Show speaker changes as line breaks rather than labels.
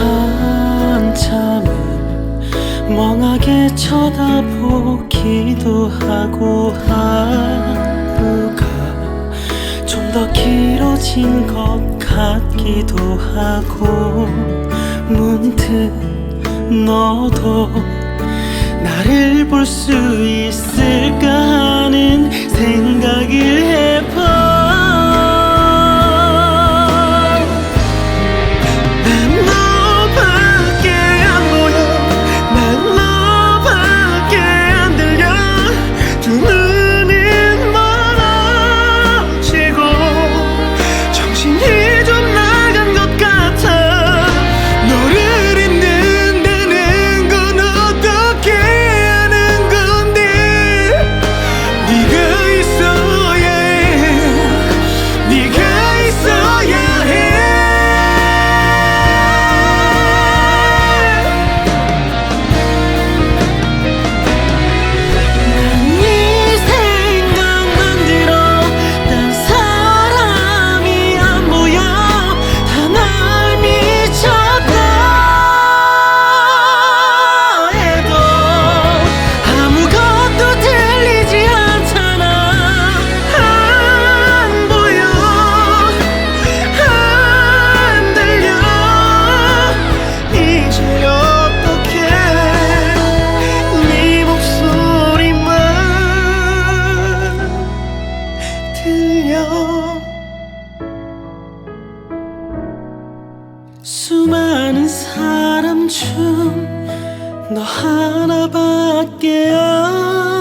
한참을 멍하게 쳐다보기도 하고 하루가 좀 더 길어진 것 같기도 하고 문득 너도 나를 볼 수 있을까 하는 생각을 해봐. 수많은 사람 중 너 하나밖에 안